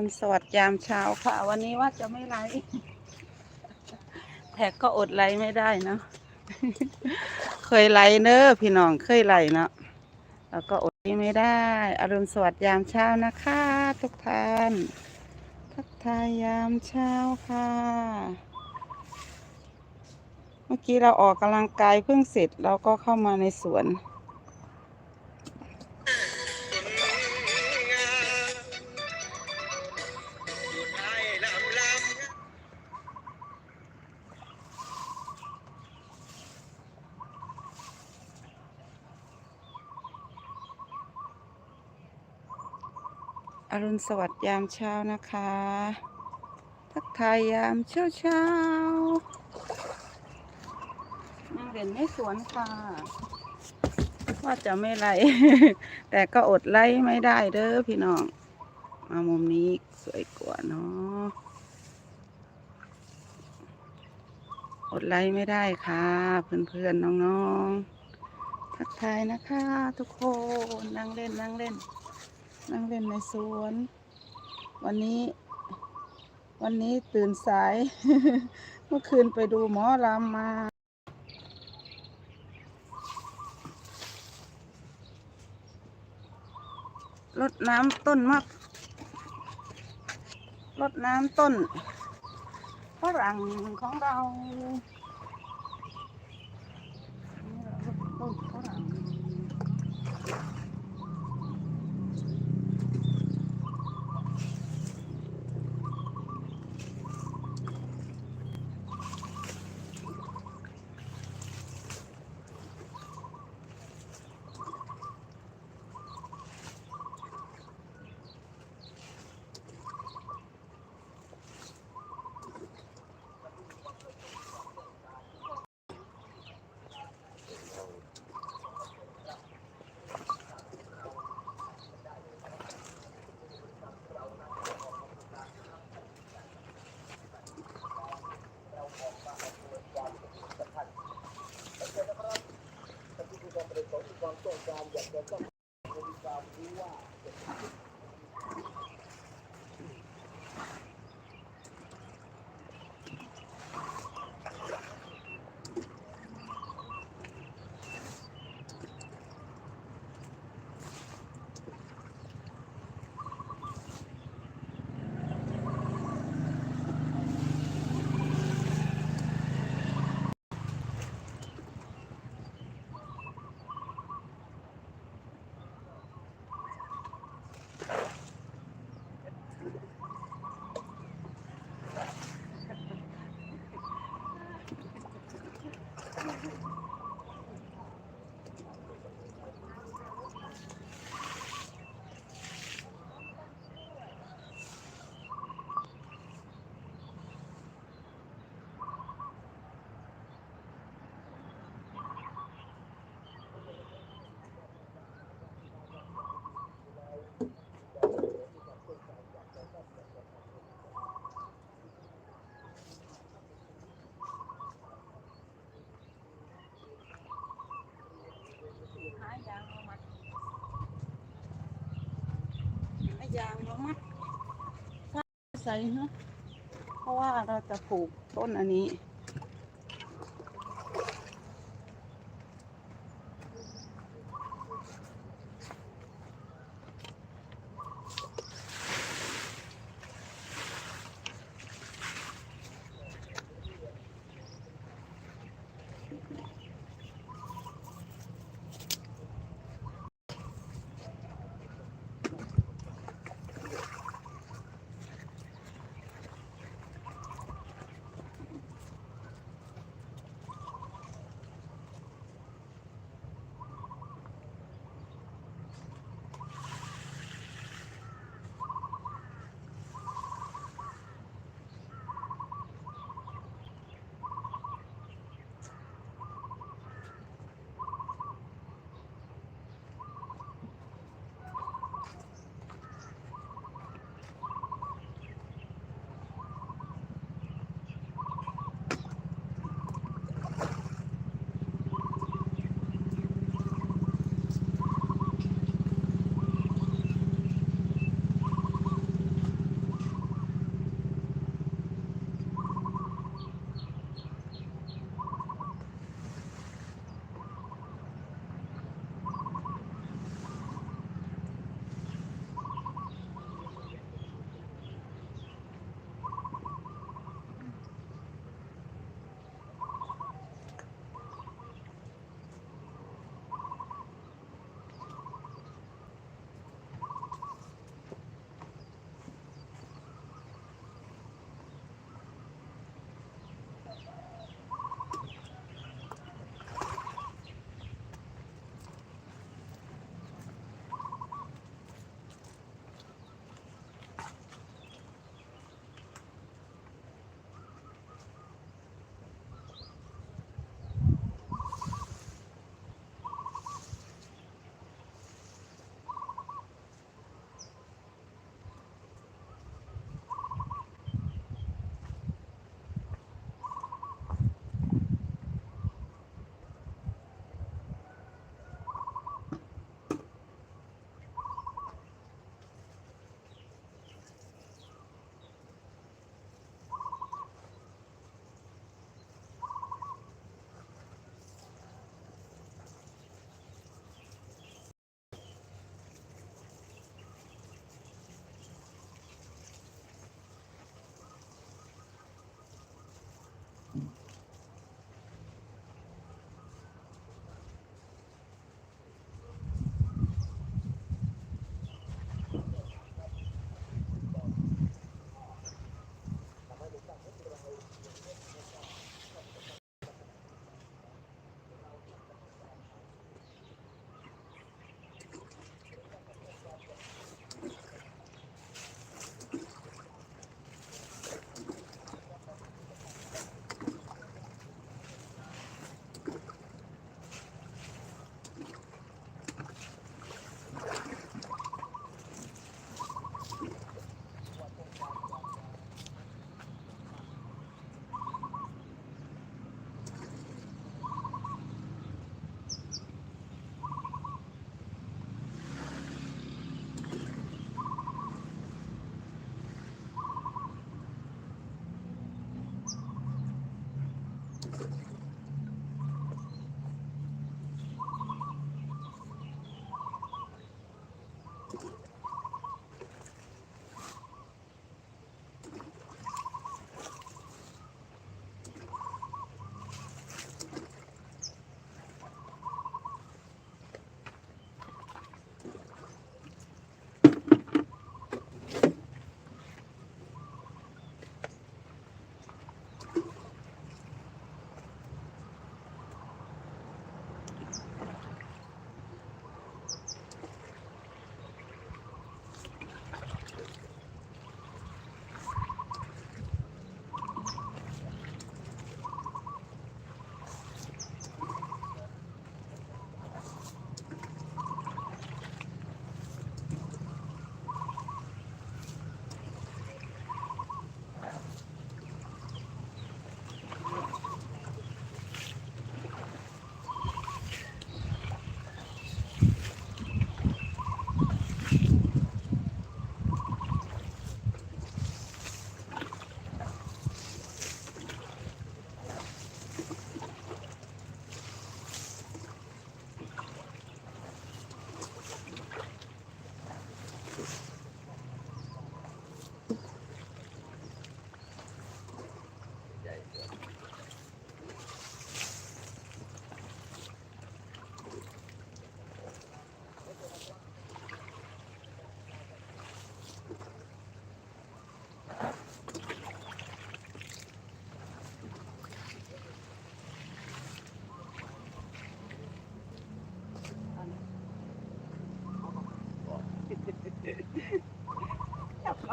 รุณสวัสดิ์ยามเช้าค่ะ วันนี้ว่าจะไม่ไลฟ์แต่ก็อดไลฟ์ไม่ได้เนาะเคยไลฟ์เนอะพี่น้องเคยไลฟ์เนาะแล้วก็อดไม่ได้อรุณสวัสดิ์ยามเช้านะคะ ทุกท่านทักทายยามเช้าค่ะ เมื่อกี้เราออกกำลังกายเพิ่งเสร็จเราก็เข้ามาในสวน อรุณสวัสดิ์ยามเช้านะคะ ทักทายยามเช้าเช้านั่งเด่นในสวนค่ะ ว่าจะไม่ไล่แต่ก็อดไล่ไม่ได้เด้อพี่น้อง มามุมนี้สวยกว่าเนาะอดไล่ไม่ได้ค่ะ เพื่อนๆน้องๆทักทายนะคะ ทุกคนนั่งเล่นนั่งเล่น นั่งเล่นในสวน วันนี้ วันนี้ตื่นสาย เมื่อคืนไปดูหมอลำมารดน้ำต้นมะรดน้ำต้นฝรั่งของเรา ยางมามัดใส่ฮะเพราะว่าเราจะปลูกต้นอันนี้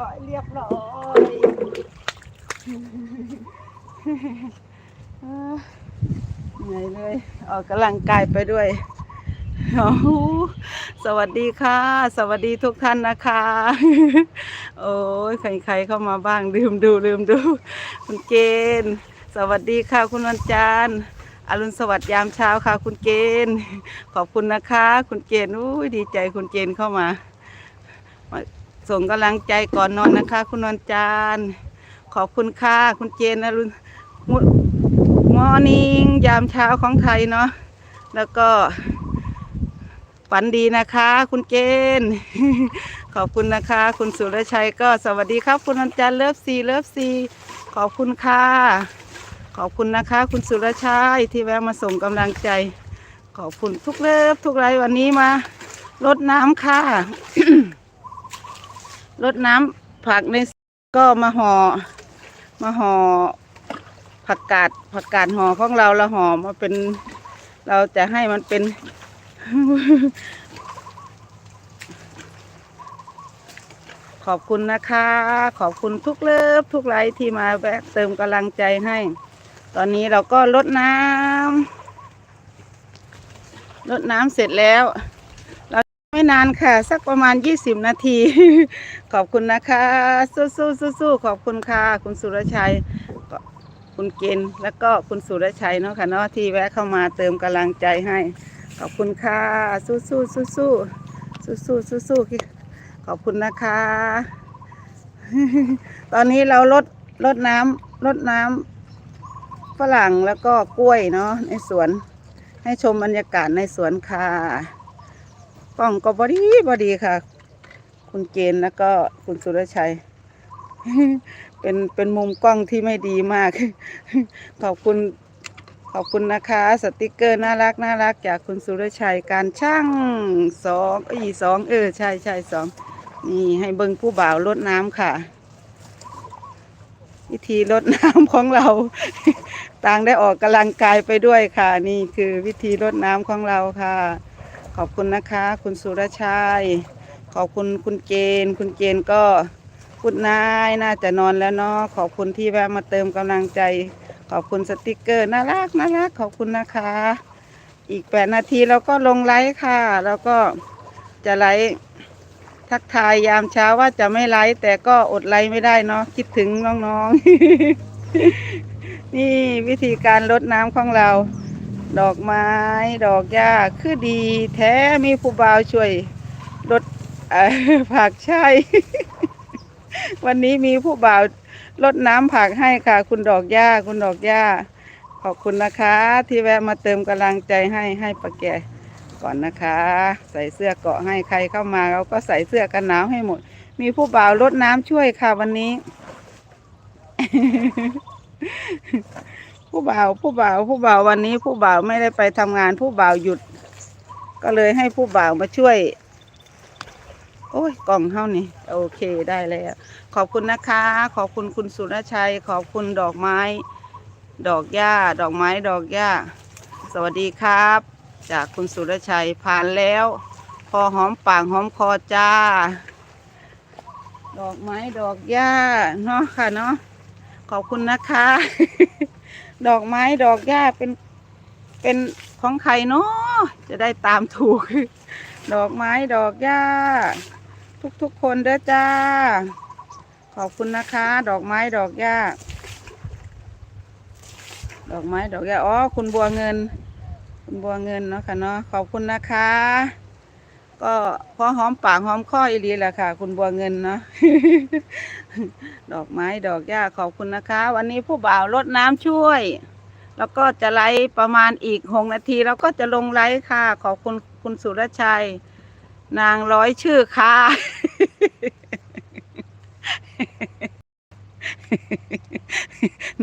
ร้อยเรียบร้อยเหนื่อยเลยออกกำลังกายไปด้วยโอ้สวัสดีค่ะ สวัสดีทุกท่านนะคะ โอ้ยใครๆเข้ามาบ้างลืมดูลืมดู คุณเกณฑ์สวัสดีค่ะ คุณวันจันทร์อรุณสวัสดิ์ยามเช้าค่ะ คุณเกณฑ์ขอบคุณนะคะ คุณเกณฑ์อุ้ยดีใจคุณเกณฑ์เข้ามามา ส่งกำลังใจก่อนนอนนะคะ คุณวันจันทร์ขอบคุณค่ะ คุณเจนอรุณมอร์นิ่งยามเช้าของไทยเนาะแล้วก็ฝันดีนะคะ คุณเกณฑ์ขอบคุณนะคะ คุณสุรชัยก็สวัสดีครับ คุณวันจันทร์เลิฟซีเลิฟซีขอบคุณค่ะ ขอบคุณนะคะ คุณสุรชัยที่แวะมาส่งกำลังใจ ขอบคุณทุกเลิฟทุกไรวันนี้มารดน้ำค่ะ รดน้ำผักในก็มาห่อมาห่อผักกาดผักกาดห่อของเราเราห่อมาเป็น เราจะให้มันเป็น ขอบคุณนะคะ ขอบคุณทุกเลิฟทุกไลค์ที่มาแวะเติมกำลังใจให้ ตอนนี้เราก็ลดน้ำลดน้ำเสร็จแล้ว ไม่นานค่ะ สักประมาณ 20 นาที ขอบคุณนะคะ สู้ๆสู้ๆขอบคุณค่ะ คุณสุรชัยคุณเกณฑ์แล้วก็คุณสุรชัยเนาะค่ะเนาะที่แวะเข้ามาเติมกำลังใจให้ ขอบคุณค่ะ สู้ๆสู้ๆสู้ๆสู้ๆขอบคุณนะคะ ตอนนี้เราลดลดน้ำลดน้ำฝรั่งแล้วก็กล้วยเนาะในสวนให้ชมบรรยากาศในสวนค่ะ กล้องก็บอดีบอดีค่ะ คุณเกณฑ์แล้วก็คุณสุรชัย เป็นเป็นมุมกล้องที่ไม่ดีมาก ขอบคุณขอบคุณนะคะสติกเกอร์น่ารักน่ารักจากคุณสุรชัยการช่างสองอีสองเออใช่ใช่สองนี่ให้เบิ้งผู้บ่าวรดน้ำค่ะ วิธีรดน้ำของเรา ต่างได้ออกกำลังกายไปด้วยค่ะ นี่คือวิธีรดน้ำของเราค่ะ ขอบคุณนะคะ คุณสุรชัย ขอบคุณคุณเกณฑ์คุณเกณฑ์ก็คุณนายน่าจะนอนแล้วเนาะขอบคุณที่แวะมาเติมกำลังใจ ขอบคุณสติกเกอร์น่ารักน่ารักขอบคุณนะคะ อีกแปดนาทีเราก็ลงไลฟ์ค่ะ แล้วก็จะไลฟ์ทักทายยามเช้าว่าจะไม่ไลฟ์แต่ก็อดไลฟ์ไม่ได้เนาะคิดถึงน้องๆ นี่วิธีการลดน้ำของเรา ดอกไม้ดอกหญ้าคือดีแท้มีผู้บ่าวช่วยลดผักใช่ วันนี้มีผู้บ่าวลดน้ำผักให้ค่ะ คุณดอกหญ้าคุณดอกหญ้าขอบคุณนะคะ ที่แวะมาเติมกำลังใจให้ให้ปะแกก่อนนะคะ ใส่เสื้อเกาะให้ใครเข้ามาเราก็ใส่เสื้อกันหนาวให้หมด มีผู้บ่าวลดน้ำช่วยค่ะวันนี้ ผู้บ่าวผู้บ่าวผู้บ่าววันนี้ผู้บ่าวไม่ได้ไปทำงานผู้บ่าวหยุด ก็เลยให้ผู้บ่าวมาช่วย โอ้ยกล่องเท่านี้โอเคได้แล้ว ขอบคุณนะคะ ขอบคุณคุณสุรชัย ขอบคุณดอกไม้ ดอกหญ้า ดอกไม้ดอกหญ้า สวัสดีครับ จากคุณสุรชัยผ่านแล้ว พอหอมปากหอมคอจ้า ดอกไม้ดอกหญ้าเนาะค่ะเนาะขอบคุณนะคะ ดอกไม้ดอกหญ้าเป็นเป็นของใครเนาะจะได้ตามถูก ดอกไม้ดอกหญ้า ทุกๆคนเด้อจ้า ขอบคุณนะคะ ดอกไม้ดอกหญ้า ดอกไม้ดอกหญ้าอ๋อคุณบัวเงิน คุณบัวเงินเนาะค่ะเนาะขอบคุณนะคะ ก็พอหอมปากหอมคออีลีแหละค่ะ คุณบัวเงินเนาะดอกไม้ดอกหญ้าขอบคุณนะคะ วันนี้ผู้บ่าวรดน้ำช่วย แล้วก็จะไลฟ์ประมาณอีกหกนาทีแล้วก็จะลงไลฟ์ค่ะ ขอบคุณคุณสุรชัย นางร้อยชื่อค่ะ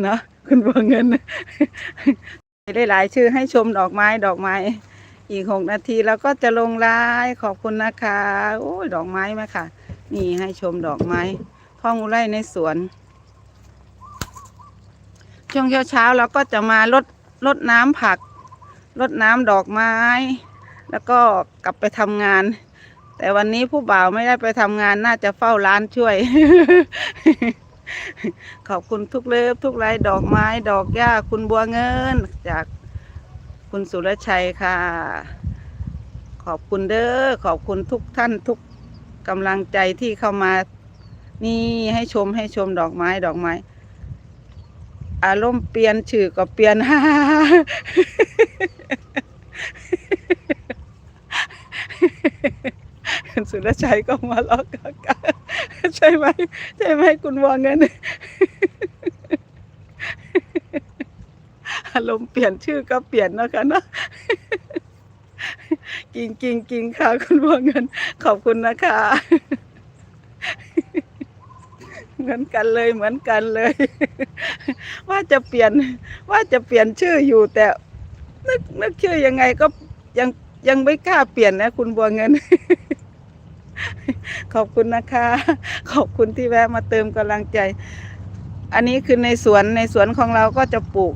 เนาะคุณบัวเงินได้หลายชื่อให้ชมดอกไม้ดอกไม้ อีกหกนาทีแล้วก็จะลงไลน์ขอบคุณนะคะโอ้ยดอกไม้ไหมค่ะ นี่ให้ชมดอกไม้ท่องอุไรในสวน ช่วงเช้าๆเราก็จะมาลดลดน้ำผักลดน้ำดอกไม้ แล้วก็กลับไปทำงาน แต่วันนี้ผู้บ่าวไม่ได้ไปทำงานน่าจะเฝ้าร้านช่วย ขอบคุณทุกเลิฟทุกไลดอกไม้ ดอกหญ้าคุณบัวเงินจาก คุณสุรชัยค่ะ ขอบคุณเด้อขอบคุณทุกท่านทุกกำลังใจที่เข้ามา นี่ให้ชมให้ชมดอกไม้ดอกไม้ อารมณ์เปลี่ยนชื่อก็เปลี่ยนคุณสุรชัยก็มาล้อกากาใช่ไหมใช่ไหมคุณวางเงิน อารมณ์เปลี่ยนชื่อก็เปลี่ยนนะคะเนาะกิงกิงกิงค่ะ คุณวางเงิน ขอบคุณนะคะเหมือนกันเลยเหมือนกันเลย ว่าจะเปลี่ยนว่าจะเปลี่ยนชื่ออยู่แต่นึกนึกชื่อยังไงก็ยังยังไม่กล้าเปลี่ยนนะ คุณบัวเงิน ขอบคุณนะคะ ขอบคุณที่แวะมาเติมกำลังใจ อันนี้คือในสวนในสวนของเราก็จะปลูก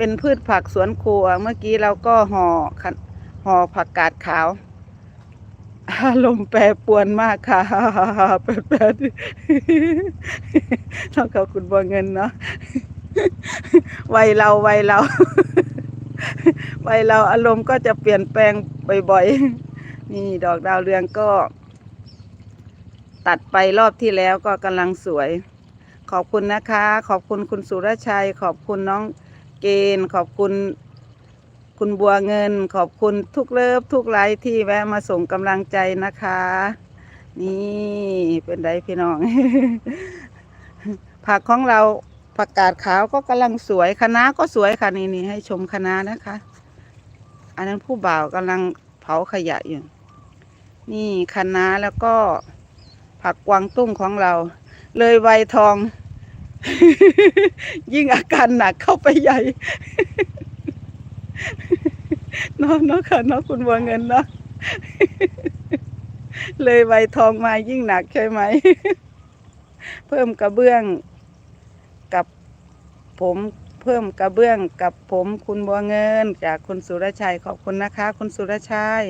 เป็นพืชผักสวนครัว เมื่อกี้เราก็ห่อห่อผักกาดขาว อารมณ์แปรปรวนมากค่ะแปรแปรต้องขอบคุณบัวเงินเนาะวัยเราวัยเราวัยเราอารมณ์ก็จะเปลี่ยนแปลงบ่อยๆ นี่ดอกดาวเรืองก็ ตัดไปรอบที่แล้วก็กำลังสวย ขอบคุณนะคะ ขอบคุณคุณสุรชัย ขอบคุณน้อง เกณฑ์ ขอบคุณคุณบัวเงิน ขอบคุณทุกเลิฟทุกไลฟ์ที่แวะมาส่งกำลังใจนะคะ นี่เป็นไรพี่น้อง ผักของเราผักกาดขาวก็กำลังสวยคะน้าก็สวยค่ะนี่นี่ให้ชมคะน้านะคะ อันนั้นผู้บ่าวกำลังเผาขยะอยู่ นี่คะน้าแล้วก็ผักกวางตุ้งของเรา เลยไวยทอง ยิ่งอาการหนักเข้าไปใหญ่เนาะเนาะค่ะเนาะคุณบัวเงินเนาะเลยไวยทองมายิ่งหนักใช่ไหม เพิ่มกระเบื้องกับผม เพิ่มกระเบื้องกับผมคุณบัวเงิน จากคุณสุรชัยขอบคุณนะคะ คุณสุรชัย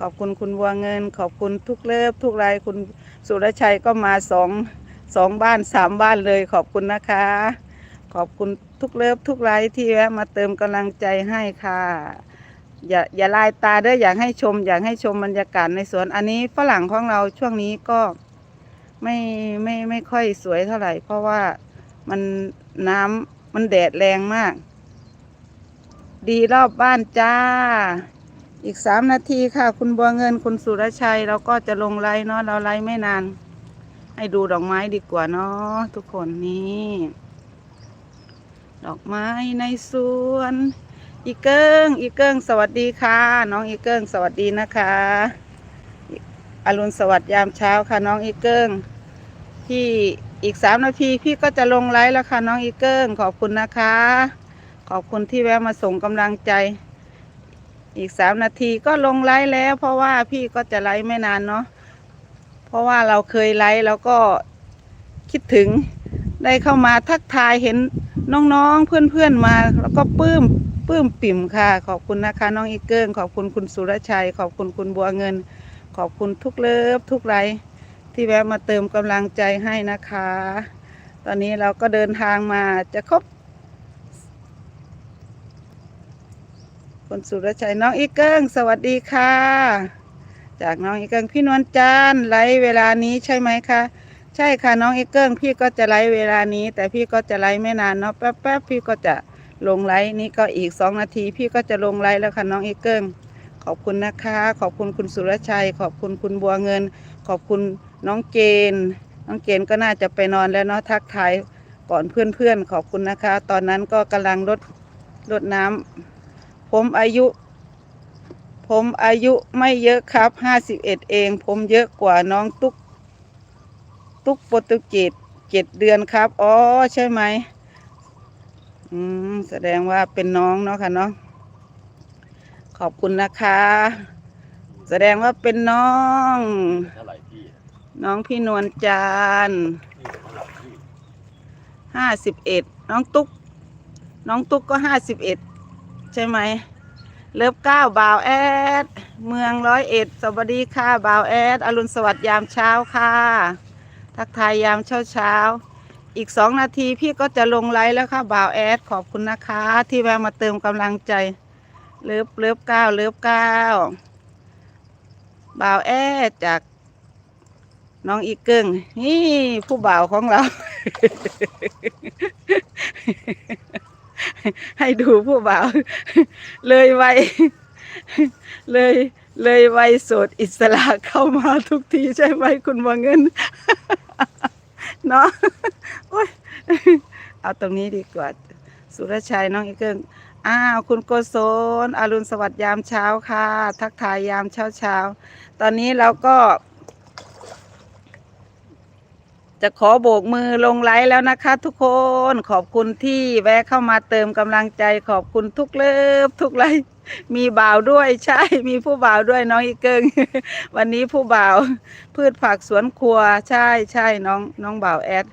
ขอบคุณคุณบัวเงิน ขอบคุณทุกเลิฟทุกรายคุณสุรชัยก็มาสอง สองบ้านสามบ้านเลยขอบคุณนะคะ ขอบคุณทุกเลิฟทุกไลฟ์ที่แวะมาเติมกำลังใจให้ค่ะ อย่าอย่าลายตาเด้ออยากให้ชม อยากให้ชมบรรยากาศในสวนอันนี้ฝรั่งของเราช่วงนี้ก็ไม่ไม่ไม่ค่อยสวยเท่าไหร่ เพราะว่ามันน้ำมันแดดแรงมาก ดีรอบบ้านจ้า อีกสามนาทีค่ะ คุณบัวเงินคุณสุรชัย เราก็จะลงไลน์เนาะเราไลน์ไม่นาน ให้ดูดอกไม้ดีกว่าเนาะทุกคนนี่ ดอกไม้ในสวน อีเกิงอีเกิงสวัสดีค่ะ น้องอีเกิงสวัสดีนะคะอรุณสวัสดิ์ยามเช้าค่ะน้องอีเกิงพี่อีกสามนาทีพี่ก็จะลงไลฟ์แล้วค่ะน้องอีเกิงขอบคุณนะคะ ขอบคุณที่แวะมาส่งกำลังใจ อีกสามนาทีก็ลงไลฟ์แล้ว เพราะว่าพี่ก็จะไลฟ์ไม่นานเนาะ เพราะว่าเราเคยไลฟ์แล้วก็คิดถึงได้เข้ามาทักทายเห็นน้องๆ เพื่อนๆมา แล้วก็ปลื้มปลื้มปิ่มค่ะ ขอบคุณนะคะ น้องอีเกิ้งขอบคุณคุณสุรชัย ขอบคุณคุณบัวเงิน ขอบคุณทุกเลิฟทุกไลฟ์ที่แวะมาเติมกำลังใจให้นะคะ ตอนนี้เราก็เดินทางมาจะครบคุณสุรชัยน้องอีเกิ้งสวัสดีค่ะ จากน้องอีเกิงพี่นวลจันทร์ไลฟ์เวลานี้ใช่ไหมคะใช่ค่ะน้องอีเกิงพี่ก็จะไลฟ์เวลานี้ แต่พี่ก็จะไลฟ์ไม่นานเนาะแป๊บๆพี่ก็จะลงไลฟ์นี่ก็อีกสองนาที พี่ก็จะลงไลฟ์แล้วค่ะน้องอีเกิงขอบคุณนะคะ ขอบคุณคุณสุรชัย ขอบคุณคุณบัวเงิน ขอบคุณน้องเกณฑ์น้องเกณฑ์ก็น่าจะไปนอนแล้วเนาะทักทายก่อนเพื่อนๆขอบคุณนะคะ ตอนนั้นก็กำลังรดรดน้ำผมอายุ ผมอายุไม่เยอะครับห้าสิบเอ็ดเอง ผมเยอะกว่าน้องตุ๊ก ตุ๊กโปรตุเกสเจ็ดเดือนครับ อ๋อ ใช่ไหม อืม แสดงว่าเป็นน้องเนาะค่ะเนาะ ขอบคุณนะคะ แสดงว่าเป็นน้อง เท่าไหร่พี่น้องพี่นวลจันทร์นี่เท่าไหร่พี่ห้าสิบเอ็ด น้องตุ๊ก น้องตุ๊กก็ห้าสิบเอ็ดใช่ไหม เลิฟเก้าบ่าวแอด เมืองร้อยเอ็ด สวัสดีค่ะบ่าวแอด อรุณสวัสดิ์ยามเช้าค่ะ ทักทายยามเช้าเช้า อีกสองนาทีพี่ก็จะลงไลฟ์แล้วค่ะบ่าวแอด ขอบคุณนะคะ ที่แวะมาเติมกำลังใจ เลิฟเลิฟเก้าเลิฟเก้าบ่าวแอดจากน้องอีกเกิงนี่ผู้บ่าวของเรา ให้ดูผู้บ่าว เลยไวยเลยเลยไวยโสดอิสระเข้ามาทุกทีใช่ไหมคุณบัวเงินเนาะโอ๊ยเอาตรงนี้ดีกว่า สุรชัยน้องอีกเกิงอ้าวคุณโกศลอรุณสวัสดิ์ยามเช้าค่ะ ทักทายยามเช้าเช้าตอนนี้เราก็ จะขอโบกมือลงไลฟ์แล้วนะคะ ทุกคนขอบคุณที่แวะเข้ามาเติมกำลังใจขอบคุณทุกเลิฟทุกไลฟ์มีบ่าวด้วยใช่ มีผู้บ่าวด้วยน้องอีเกิง วันนี้ผู้บ่าว พืชผักสวนครัว ใช่ใช่น้องน้องบ่าวแอด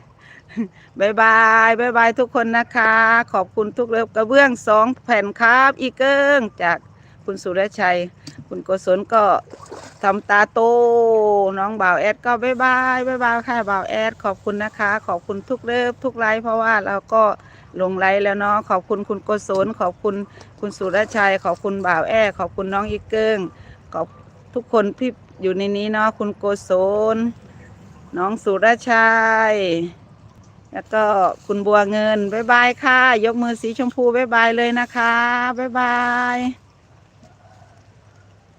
บายบายบายบายทุกคนนะคะ ขอบคุณทุกเลิฟกระเบื้องสองแผ่นครับ อีเกิงจาก คุณสุรชัย คุณโกศลก็ทำตาโต น้องบ่าวแอดก็บายบายบายบายค่ะบ่าวแอดขอบคุณนะคะ ขอบคุณทุกเลิฟทุกไลฟ์เพราะว่าเราก็ลงไลฟ์แล้วเนาะขอบคุณคุณโกศลขอบคุณคุณสุรชัย ขอบคุณบ่าวแอดขอบคุณน้องอีเกิ้งขอบทุกคนที่อยู่ในนี้เนาะคุณโกศลน้องสุรชัยแล้วก็คุณบัวเงินบายบายค่ะ ยกมือสีชมพูบายบายเลยนะคะบายบาย